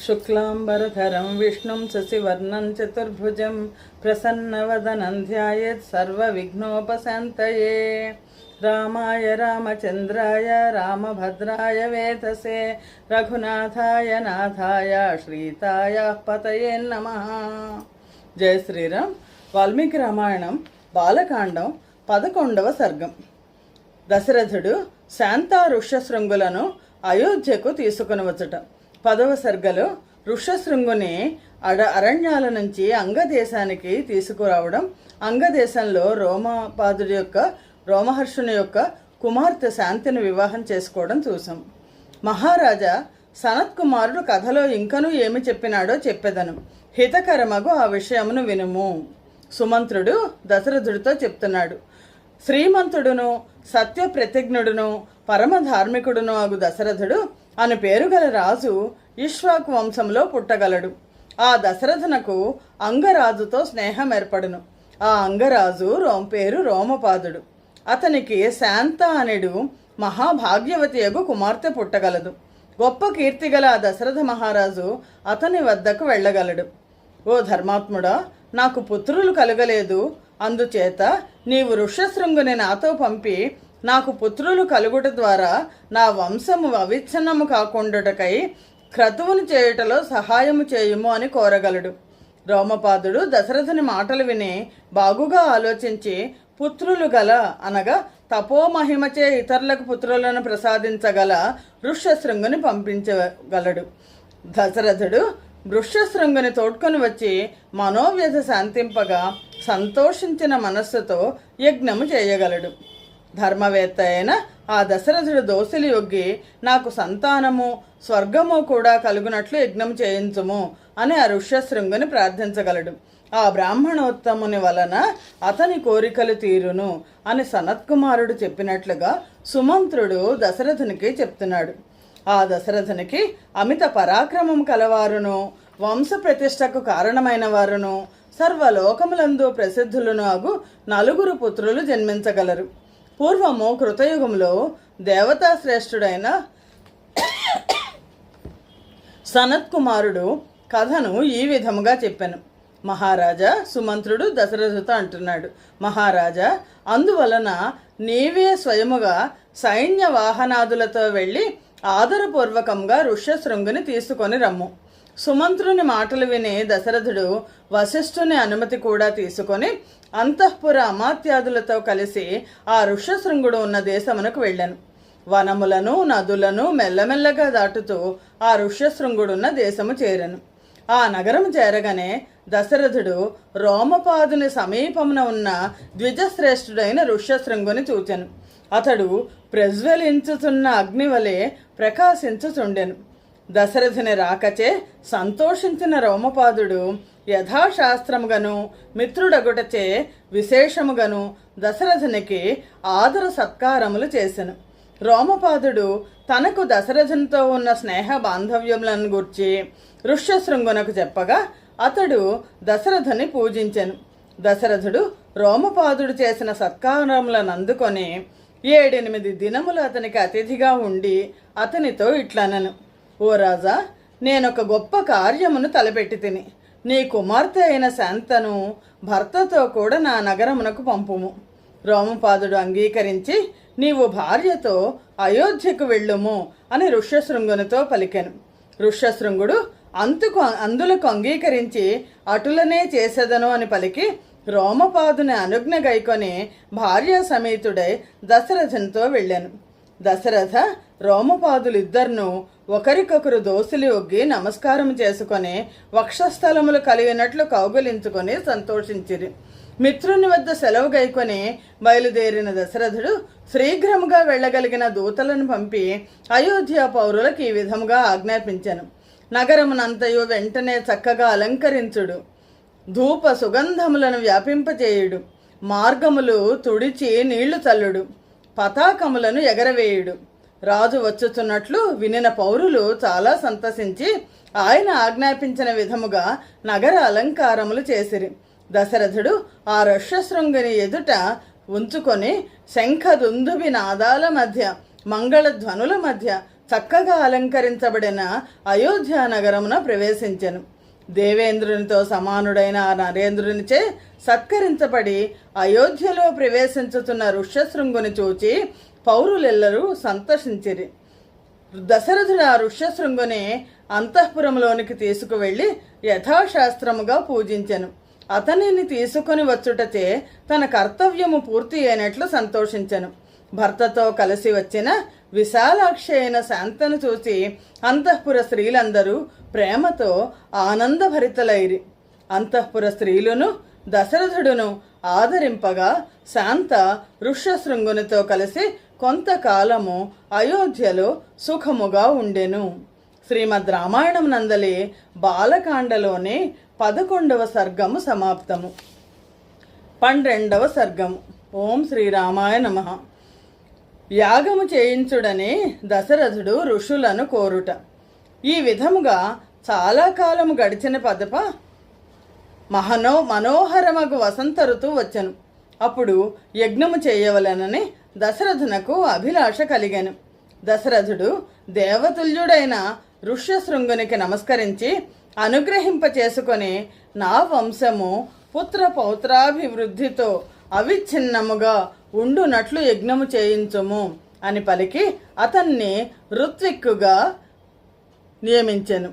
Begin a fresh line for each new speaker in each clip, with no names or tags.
शुक्लाम्बरधरं विष्णुं शशिवर्णं चतुर्भुजं प्रसन्नवदनं ध्यायेत् सर्वविघ्नोपशान्तये रामाय रामचन्द्राय रामभद्राय वेधसे रघुनाथाय नाथाय श्रीताय पतये नमः జయ శ్రీరామ్ వాల్మీకి రామాయణం బాలకాండం పదకొండవ సర్గం దశరథుడు శాంత ఋష్యశృంగులను అయోధ్యకు తీసుకుని వచ్చుట పదవ సర్గలో ఋషశృంగుని అడ అరణ్యాల నుంచి అంగదేశానికి తీసుకురావడం అంగదేశంలో రోమపాదుడి యొక్క రోమహర్షుని యొక్క కుమార్తె శాంతిని వివాహం చేసుకోవడం చూసాం మహారాజా సనత్ కుమారుడు కథలో ఇంకనూ ఏమి చెప్పినాడో చెప్పెదను. హితకరమగు ఆ విషయమును వినుము. సుమంత్రుడు దశరథుడితో చెప్తున్నాడు. శ్రీమంతుడును సత్య ప్రతిజ్ఞుడును పరమ ధార్మికుడును అగు దశరథుడు అని పేరు గల రాజు ఇష్వాకు వంశంలో పుట్టగలడు. ఆ దశరథునకు అంగరాజుతో స్నేహం ఏర్పడును. ఆ అంగరాజు రోం పేరు రోమపాదుడు. అతనికి శాంత అనేడు మహాభాగ్యవతియగు కుమార్తె పుట్టగలదు. గొప్ప కీర్తిగల ఆ దశరథ మహారాజు అతని వద్దకు వెళ్ళగలడు. ఓ ధర్మాత్ముడా నాకు పుత్రులు కలగలేదు. అందుచేత నీవు ఋష్యశృంగుని నాతో పంపి నాకు పుత్రులు కలుగుట ద్వారా నా వంశము అవిచ్ఛిన్నము కాకుండాటకై క్రతువును చేయుటలో సహాయము చేయుము అని కోరగలడు. రోమపాదుడు దశరథుని మాటలు విని బాగుగా ఆలోచించి పుత్రులు గల అనగా తపోమహిమచే ఇతరులకు పుత్రులను ప్రసాదించగల ఋష్యశృంగుని పంపించగలడు దశరథుడు వృక్షశృంగుని తోడ్కొని వచ్చి మనోవ్యధ శాంతింపగా సంతోషించిన మనస్సుతో యజ్ఞము చేయగలడు. ధర్మవేత్త అయిన ఆ దశరథుడు దోసిలి యొగ్గి నాకు సంతానము స్వర్గము కూడా కలుగునట్లు యజ్ఞం చేయించుము అని ఆ ఋష్యశృంగుని ప్రార్థించగలడు. ఆ బ్రాహ్మణోత్తముని వలన అతని కోరికలు తీరును అని సనత్కుమారుడు చెప్పినట్లుగా సుమంత్రుడు దశరథునికి చెప్తున్నాడు. ఆ దశరథునికి అమిత పరాక్రమం కలవారును వంశ ప్రతిష్టకు కారణమైన వారును సర్వలోకములందు ప్రసిద్ధులను అగు నలుగురు పుత్రులు జన్మించగలరు. పూర్వము కృతయుగంలో దేవతా శ్రేష్ఠుడైన సనత్ కుమారుడు కథను ఈ విధముగా చెప్పాను. మహారాజా సుమంత్రుడు దశరథుతో అంటున్నాడు. మహారాజా అందువలన నీవే స్వయముగా సైన్య వాహనాదులతో వెళ్ళి ఆదరపూర్వకంగా ఋష్యశృంగుని తీసుకొని రమ్ము. సుమంత్రుని మాటలు విని దశరథుడు వశిష్ఠుని అనుమతి కూడా తీసుకొని అంతఃపుర అమాత్యాదులతో కలిసి ఆ ఋష్యశృంగుడు ఉన్న దేశమునకు వెళ్ళాను. వనములను నదులను మెల్లమెల్లగా దాటుతూ ఆ ఋష్యశృంగుడున్న దేశము చేరను. ఆ నగరం చేరగానే దశరథుడు రోమపాదుని సమీపమున ఉన్న ద్విజశ్రేష్ఠుడైన ఋష్యశృంగుని చూచెను. అతడు ప్రజ్వలించుతున్న అగ్నివలే ప్రకాశించుచుండెను. దశరథుని రాకచే సంతోషించిన రోమపాదుడు యథాశాస్త్రముగను మిత్రుడగుటచే విశేషముగను దశరథునికి ఆదర సత్కారములు చేసెను. రోమపాదుడు తనకు దశరథునితో ఉన్న స్నేహ బాంధవ్యములను గూర్చి ఋష్యశృంగునకు చెప్పగా అతడు దశరథుని పూజించెను. దశరథుడు రోమపాదుడు చేసిన సత్కారములను అందుకొని ఏడెనిమిది దినములు అతనికి అతిథిగా ఉండి అతనితో ఇట్లనను. ఓ రాజా నేనొక గొప్ప కార్యమును తలపెట్టి తిని నీ కుమార్తె అయిన శాంతను భర్తతో కూడా నా నగరమునకు పంపుము. రోమపాదుడు అంగీకరించి నీవు భార్యతో అయోధ్యకు వెళ్ళుము అని ఋష్యశృంగునితో పలికెను. ఋష్యశృంగుడు అంతుకు అందులకు అంగీకరించి అటులనే చేసేదను అని పలికి రోమపాదుని అనుజ్ఞ గైకొని భార్య సమేతుడై దశరథంతో వెళ్ళాను. దశరథ రోమపాదులిద్దరినూ ఒకరికొకరు దోసులు ఒగ్గి నమస్కారం చేసుకొని వక్షస్థలములు కలిగినట్లు కౌగులించుకొని సంతోషించిరి. మిత్రుని వద్ద సెలవు గైకొని బయలుదేరిన దశరథుడు శ్రీఘ్రముగా వెళ్ళగలిగిన దూతలను పంపి అయోధ్య పౌరులకు ఈ విధముగా ఆజ్ఞాపించాను. నగరమునంతయు వెంటనే చక్కగా అలంకరించుడు. ధూప సుగంధములను వ్యాపింపచేయుడు మార్గములు తుడిచి నీళ్ళు చల్లుడు. పతాకములను ఎగరవేయుడు. రాజు వచ్చుచున్నట్లు వినిన పౌరులు చాలా సంతసించి ఆయన ఆజ్ఞాపించిన విధముగా నగర అలంకారములు చేసిరి. దశరథుడు ఆ రష్యశృంగుని ఎదుట ఉంచుకొని శంఖదుందుబి నాదాల మధ్య మంగళ ధ్వనుల మధ్య చక్కగా అలంకరించబడిన అయోధ్య నగరమున ప్రవేశించెను. దేవేంద్రునితో సమానుడైన ఆ నరేంద్రునిచే సత్కరించబడి అయోధ్యలో ప్రవేశించుతున్న ఋష్యశృంగుని చూచి పౌరులెల్లరూ సంతోషించిరి దశరథుడు ఆ ఋష్యశృంగుని అంతఃపురంలోనికి తీసుకువెళ్ళి యథాశాస్త్రముగా పూజించెను. అతనిని తీసుకొని వచ్చుటచే తన కర్తవ్యము పూర్తి అయినట్లు సంతోషించెను. భర్తతో కలిసి వచ్చిన విశాలాక్షి అయిన శాంతను చూసి అంతఃపుర స్త్రీలందరూ ప్రేమతో ఆనందభరితలైరి. అంతఃపుర స్త్రీలను దశరథుడును ఆదరింపగా శాంత ఋష్యశృంగునితో కలిసి కొంతకాలము అయోధ్యలో సుఖముగా ఉండెను. శ్రీమద్ రామాయణం నందలే బాలకాండలోనే పదకొండవ సర్గము సమాప్తము. పన్నెండవ సర్గము. ఓం శ్రీరామాయ నమ. యాగము చేయించుడని దశరథుడు ఋషులను కోరుట. ఈ విధముగా చాలా కాలము గడిచిన పదప మహనో మనోహరమగు వసంత ఋతువు వచ్చెను. అప్పుడు యజ్ఞము చేయవలెనని దశరథునకు అభిలాష కలిగాను. దశరథుడు దేవతుల్యుడైన ఋష్యశృంగునికి నమస్కరించి అనుగ్రహింప చేసుకొని నా వంశము పుత్ర పౌత్రాభివృద్ధితో అవిచ్ఛిన్నముగా ఉండునట్లు యజ్ఞము చేయించుము అని పలికి అతన్ని ఋత్విక్కుగా నియమించెను.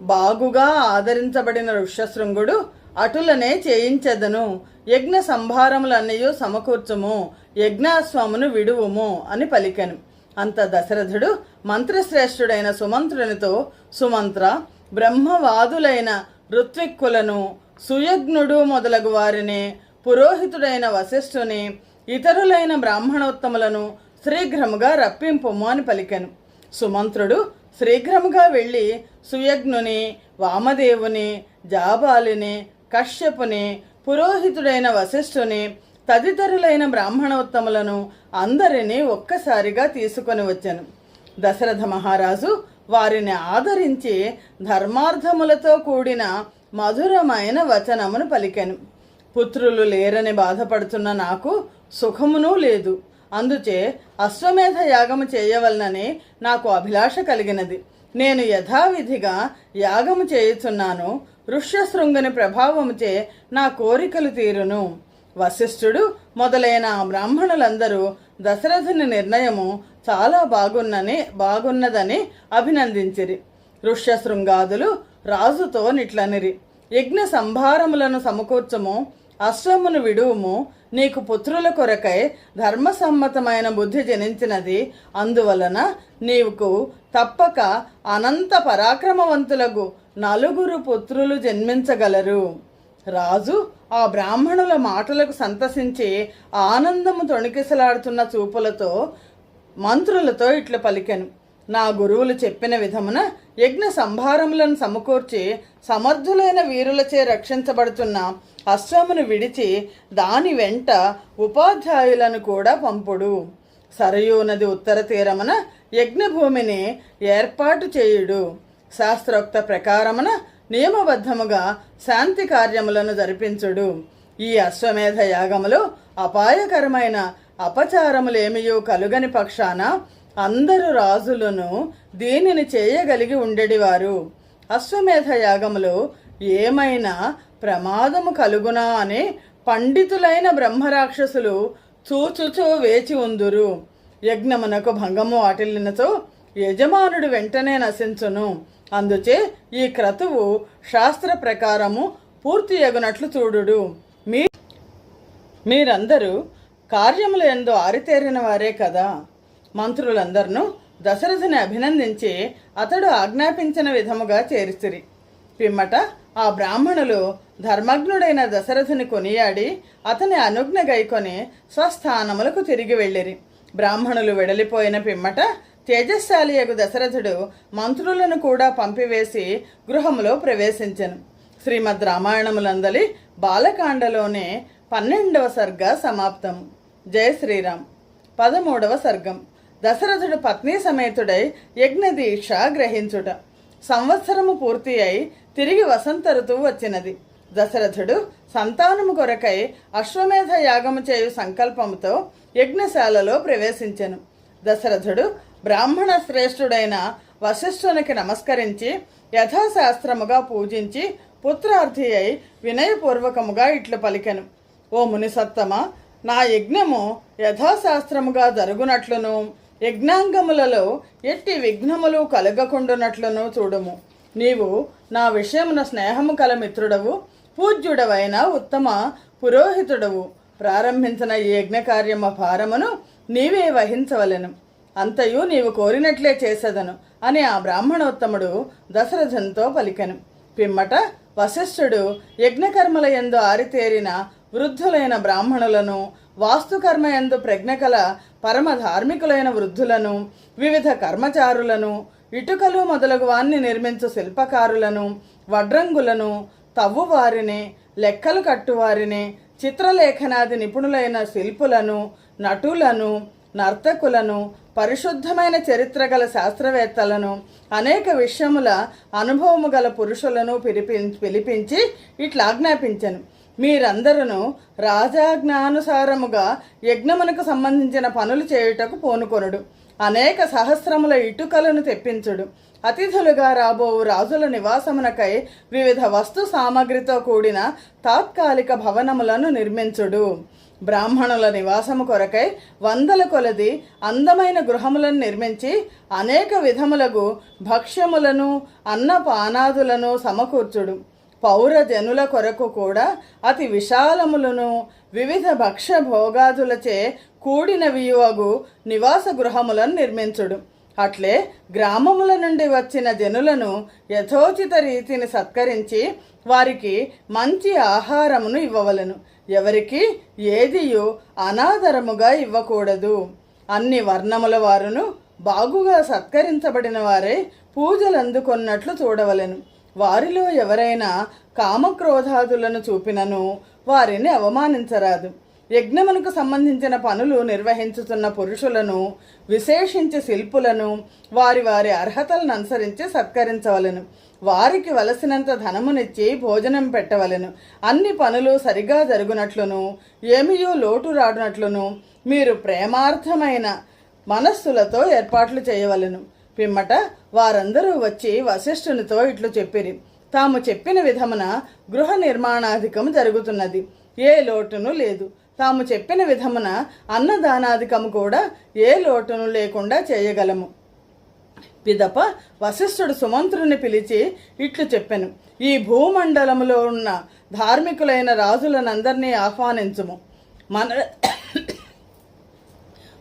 బాగుగా ఆదరించబడిన ఋష్యశృంగుడు అటులనే చేయించదను. యజ్ఞ సంభారములన్నయు సమకూర్చుము. యజ్ఞాస్వామును విడువుము అని పలికెను. అంత దశరథుడు మంత్రశ్రేష్ఠుడైన సుమంత్రునితో సుమంత్ర బ్రహ్మవాదులైన ఋత్విక్కులను సుయజ్ఞుడు మొదలగు వారిని పురోహితుడైన వశిష్ఠుని ఇతరులైన బ్రాహ్మణోత్తములను శ్రీఘ్రముగా రప్పింపుము అని పలికెను. సుమంత్రుడు శ్రీఘ్రముగా వెళ్ళి సుయజ్ఞుని వామదేవుని జాబాలిని కశ్యపుని పురోహితుడైన వశిష్ఠుని తదితరులైన బ్రాహ్మణోత్తములను అందరినీ ఒక్కసారిగా తీసుకొని వచ్చాను. దశరథ మహారాజు వారిని ఆదరించి ధర్మార్థములతో కూడిన మధురమైన వచనమును పలికాను. పుత్రులు లేరని బాధపడుతున్న నాకు సుఖమునూ లేదు. అందుచే అశ్వమేధ యాగము చేయవలనని నాకు అభిలాష కలిగినది. నేను యథావిధిగా యాగము చేయుచున్నాను ఋష్యశృంగుని ప్రభావముచే నా కోరికలు తీరును. వశిష్ఠుడు మొదలైన బ్రాహ్మణులందరూ దశరథుని నిర్ణయము చాలా బాగున్నని బాగున్నదని అభినందించిరి. ఋష్యశృంగాదులు రాజుతో నిట్లనిరి. యజ్ఞ సంభారములను సమకూర్చము అశ్వమును విడువుము నీకు పుత్రుల కొరకై ధర్మసమ్మతమైన బుద్ధి జనించినది. అందువలన నీవుకు తప్పక అనంత పరాక్రమవంతులకు నలుగురు పుత్రులు జన్మించగలరు. రాజు ఆ బ్రాహ్మణుల మాటలకు సంతసించి ఆనందము తొణికిసలాడుతున్న చూపులతో మంత్రులతో ఇట్లు పలికెను. నా గురువులు చెప్పిన విధమున యజ్ఞ సంభారములను సమకూర్చి సమర్థులైన వీరులచే రక్షించబడుతున్న అశ్వమును విడిచి దాని వెంట ఉపాధ్యాయులను కూడా పంపుడు. సరయూ నది ఉత్తర తీరమున యజ్ఞభూమిని ఏర్పాటు చేయుడు. శాస్త్రోక్త ప్రకారమున నియమబద్ధముగా శాంతి కార్యములను జరిపించుడు. ఈ అశ్వమేధ యాగములో అపాయకరమైన అపచారములేమియో కలుగని పక్షాన అందరు రాజులను దీనిని చేయగలిగి ఉండేవారు. అశ్వమేధ యాగములో ఏమైనా ప్రమాదము కలుగునా అని పండితులైన బ్రహ్మరాక్షసులు చూచుచూ వేచి ఉందురు. యజ్ఞమునకు భంగము వాటిల్లినచో యజమానుడు వెంటనే నశించును. అందుచే ఈ క్రతువు శాస్త్ర ప్రకారము పూర్తి ఎగునట్లు చూడుడు. మీ మీరందరూ కార్యములు ఎందు ఆరితేరిన వారే కదా. మంత్రులందరినూ దశరథుని అభినందించి అతడు ఆజ్ఞాపించిన విధముగా చేరిసిరి. పిమ్మట ఆ బ్రాహ్మణులు ధర్మజ్ఞుడైన దశరథుని కొనియాడి అతని అనుజ్ఞ గైకొని స్వస్థానములకు తిరిగి వెళ్ళిరి. బ్రాహ్మణులు వెడలిపోయిన పిమ్మట తేజస్శాలియగు దశరథుడు మంత్రులను కూడా పంపివేసి గృహములో ప్రవేశించను. శ్రీమద్ రామాయణములందలి బాలకాండలోనే పన్నెండవ సర్గ సమాప్తం జయ శ్రీరామ్. పదమూడవ సర్గం. దశరథుడు పత్ని సమేతుడై యజ్ఞదీక్ష గ్రహించుట. సంవత్సరము పూర్తి అయి తిరిగి వసంత ఋతువు వచ్చినది. దశరథుడు సంతానము కొరకై అశ్వమేధ యాగము చేయు సంకల్పముతో యజ్ఞశాలలో ప్రవేశించెను. దశరథుడు బ్రాహ్మణ శ్రేష్ఠుడైన వశిష్ఠునికి నమస్కరించి యథాశాస్త్రముగా పూజించి పుత్రార్థి అయి వినయపూర్వకముగా ఇట్లు పలికెను. ఓ మునిసత్తమ నా యజ్ఞము యథాశాస్త్రముగా జరుగునట్లును. యజ్ఞాంగములలో ఎట్టి విఘ్నములు కలగకుండునట్లును చూడుము. నీవు నా విషయమున స్నేహము కల మిత్రుడవు పూజ్యుడవైన ఉత్తమ పురోహితుడవు. ప్రారంభించిన ఈ యజ్ఞకార్యమ భారమును నీవే వహించవలెను. అంతయు నీవు కోరినట్లే చేసేదను అని ఆ బ్రాహ్మణోత్తముడు దశరథంతో పలికెను. పిమ్మట వశిష్ఠుడు యజ్ఞకర్మల యందు ఆరితేరిన వృద్ధులైన బ్రాహ్మణులను వాస్తుకర్మ యందు ప్రజ్ఞకల పరమ ధార్మికులైన వృద్ధులను వివిధ కర్మచారులను ఇటుకలు మొదలగు వాన్ని నిర్మించు శిల్పకారులను వడ్రంగులను తవ్వువారిని లెక్కలు కట్టువారిని చిత్రలేఖనాది నిపుణులైన శిల్పులను నటులను నర్తకులను పరిశుద్ధమైన చరిత్ర గల శాస్త్రవేత్తలను అనేక విషయముల అనుభవము గల పురుషులను పిలిపి పిలిపించి ఇట్లా ఆజ్ఞాపించను. మీరందరూ రాజాజ్ఞానుసారముగా యజ్ఞమునకు సంబంధించిన పనులు చేయుటకు పూనుకొనుడు. అనేక సహస్రముల ఇటుకలను తెప్పించుడు. అతిథులుగా రాబోవు రాజుల నివాసమునకై వివిధ వస్తు సామగ్రితో కూడిన తాత్కాలిక భవనములను నిర్మించుడు. బ్రాహ్మణుల నివాసము కొరకై వందల కొలది అందమైన గృహములను నిర్మించి అనేక విధములకు భక్ష్యములను అన్నపానాదులను సమకూర్చుడు. పౌర జనుల కొరకు కూడా అతి విశాలములను వివిధ భక్ష భోగాదులచే కూడినవియువగు నివాస గృహములను నిర్మించుడు. అట్లే గ్రామముల నుండి వచ్చిన జనులను యథోచిత రీతిని సత్కరించి వారికి మంచి ఆహారమును ఇవ్వవలను. ఎవరికి ఏదియు అనాదరముగా ఇవ్వకూడదు. అన్ని వర్ణముల వారును బాగుగా సత్కరించబడిన వారే పూజలు చూడవలను చూడవలెను. వారిలో ఎవరైనా కామక్రోధాదులను చూపినను వారిని అవమానించరాదు. యజ్ఞమునకు సంబంధించిన పనులు నిర్వహించుతున్న పురుషులను విశేషించి శిల్పులను వారి వారి అర్హతలను అనుసరించి సత్కరించవలెను. వారికి వలసినంత ధనమునిచ్చి భోజనం పెట్టవలెను. అన్ని పనులు సరిగా జరుగునట్లును ఏమియో లోటు రాడునట్లును మీరు ప్రేమార్థమైన మనస్సులతో ఏర్పాట్లు చేయవలెను. పిమ్మట వారందరూ వచ్చి వశిష్ఠునితో ఇట్లు చెప్పిరి. తాము చెప్పిన విధమున గృహ నిర్మాణాధికము జరుగుతున్నది. ఏ లోటును లేదు. తాము చెప్పిన విధమున అన్నదానాధికము కూడా ఏ లోటును లేకుండా చేయగలము. పిదప వశిష్ఠుడు సుమంత్రుని పిలిచి ఇట్లు చెప్పెను. ఈ భూమండలములో ఉన్న ధార్మికులైన రాజులనందరినీ ఆహ్వానించుము. మన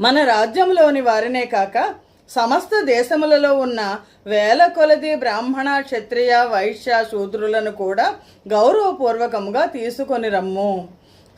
మన రాజ్యంలోని వారినే కాక సమస్త దేశములలో ఉన్న వేల కొలది బ్రాహ్మణ క్షత్రియ వైశ్య శూద్రులను కూడా గౌరవపూర్వకముగా తీసుకొని రమ్ము.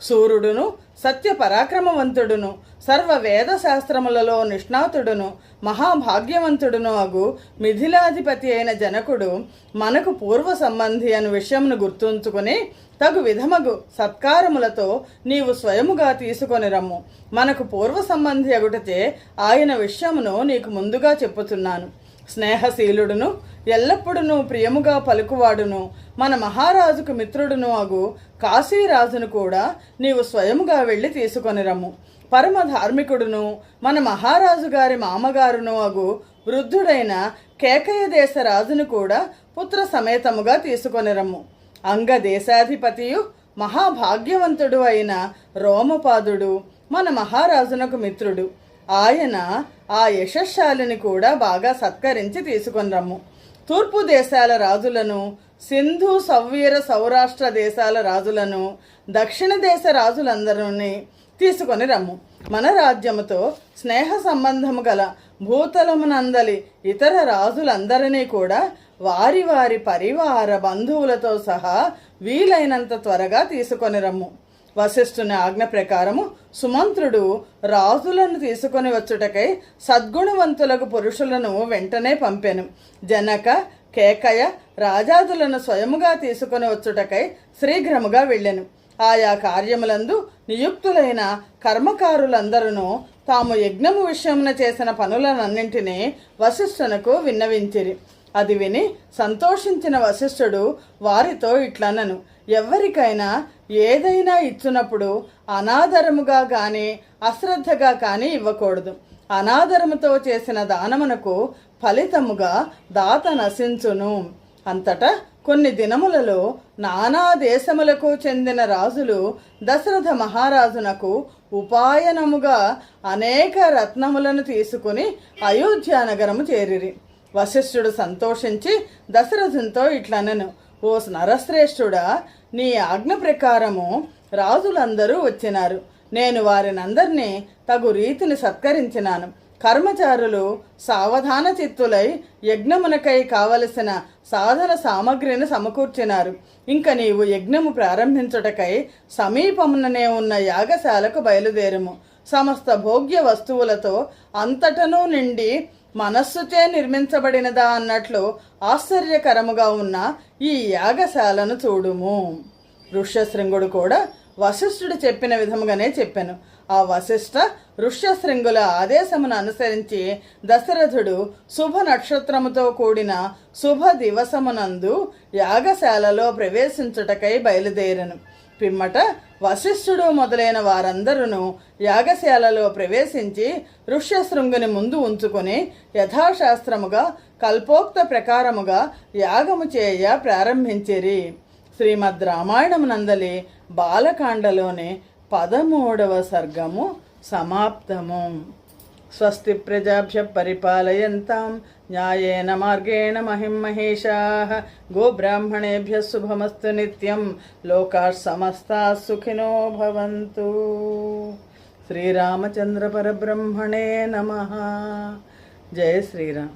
సూర్యుడును సత్య పరాక్రమవంతుడును సర్వ వేద శాస్త్రములలో నిష్ణాతుడును మహాభాగ్యవంతుడును అగు మిథిలాధిపతి అయిన జనకుడు మనకు పూర్వ సంబంధి అను విషయమును గుర్తుంచుకుని తగు విధమగు సత్కారములతో నీవు స్వయముగా తీసుకొని రమ్ము. మనకు పూర్వ సంబంధి అగుటచే ఆయన విషయమును నీకు ముందుగా చెప్పుతున్నాను స్నేహశీలుడును ఎల్లప్పుడూ ప్రియముగా పలుకువాడును. మన మహారాజుకు మిత్రుడును అగు కాశీరాజును కూడా నీవు స్వయముగా వెళ్ళి తీసుకొనిరము. పరమ ధార్మికుడును మన మహారాజు గారి మామగారును అగు వృద్ధుడైన కేకయ దేశ రాజును కూడా పుత్ర సమేతముగా తీసుకొనిరము. అంగ దేశాధిపతియు మహాభాగ్యవంతుడు అయిన రోమపాదుడు మన మహారాజునకు మిత్రుడు. ఆయన ఆ యశశాలిని కూడా బాగా సత్కరించి తీసుకొని రమ్ము. తూర్పు దేశాల రాజులను సింధు సవ్వీర సౌరాష్ట్ర దేశాల రాజులను దక్షిణ దేశ రాజులందరినీ తీసుకొని రమ్ము. మన రాజ్యముతో స్నేహ సంబంధము గల భూతలమునందలి ఇతర రాజులందరినీ కూడా వారి వారి పరివార బంధువులతో సహా వీలైనంత త్వరగా తీసుకొని రమ్ము. వశిష్ఠుని ఆజ్ఞ ప్రకారము సుమంత్రుడు రాజులను తీసుకొని వచ్చుటకై సద్గుణవంతులకు పురుషులను వెంటనే పంపెను. జనక కేకయ రాజాదులను స్వయముగా తీసుకొని వచ్చుటకై శీఘ్రముగా వెళ్ళెను. ఆయా కార్యములందు నియుక్తులైన కర్మకారులందరూ తాము యజ్ఞము విషయమున చేసిన పనులనన్నింటినీ వశిష్ఠునకు విన్నవించిరి. అది విని సంతోషించిన వశిష్ఠుడు వారితో ఇట్లనను ఎవరికైనా ఏదైనా ఇచ్చినప్పుడు అనాదరముగా కానీ అశ్రద్ధగా కానీ ఇవ్వకూడదు. అనాదరముతో చేసిన దానమునకు ఫలితముగా దాత నశించును. అంతటా కొన్ని దినములలో నానా దేశములకు చెందిన రాజులు దశరథ మహారాజునకు ఉపాయనముగా అనేక రత్నములను తీసుకుని అయోధ్యానగరము చేరిరి. వశిష్ఠుడు సంతోషించి దశరథునితో ఇట్లనను ఓ నరశ్రేష్ఠుడా నీ ఆజ్ఞ ప్రకారము రాజులందరూ వచ్చినారు. నేను వారినందరినీ తగు రీతిని సత్కరించినాను. కర్మచారులు సావధాన చిత్తులై యజ్ఞమునకై కావలసిన సాధన సామగ్రిని సమకూర్చినారు. ఇంక నీవు యజ్ఞము ప్రారంభించుటకై సమీపముననే ఉన్న యాగశాలకు బయలుదేరుము. సమస్త భోగ్య వస్తువులతో అంతటను నిండి మనస్సుచే నిర్మించబడినదా అన్నట్లు ఆశ్చర్యకరముగా ఉన్న ఈ యాగశాలను చూడుము. ఋష్యశృంగుడు కూడా వశిష్ఠుడు చెప్పిన విధముగానే చెప్పాను. ఆ వశిష్ఠ ఋష్యశృంగుల ఆదేశమును అనుసరించి దశరథుడు శుభ నక్షత్రముతో కూడిన శుభ దివసమునందు యాగశాలలో ప్రవేశించుటకై బయలుదేరను. పిమ్మట వశిష్ఠుడు మొదలైన వారందరూ యాగశాలలో ప్రవేశించి ఋష్యశృంగుని ముందు ఉంచుకొని యథాశాస్త్రముగా కల్పోక్త ప్రకారముగా యాగము చేయ ప్రారంభించిరి. శ్రీమద్ రామాయణమునందలి బాలకాండలోని పదమూడవ సర్గము సమాప్తము. స్వస్తి ప్రజాభ్య పరిపాలయంతాం. न्यायेन मार्गेण महिं महेशाः। गोब्राह्मणेभ्यः शुभमस्तु नित्यं। लोकाः समस्ताः सुखिनो भवन्तु। श्रीरामचन्द्रपरब्रह्मणे नमः। जय श्रीराम।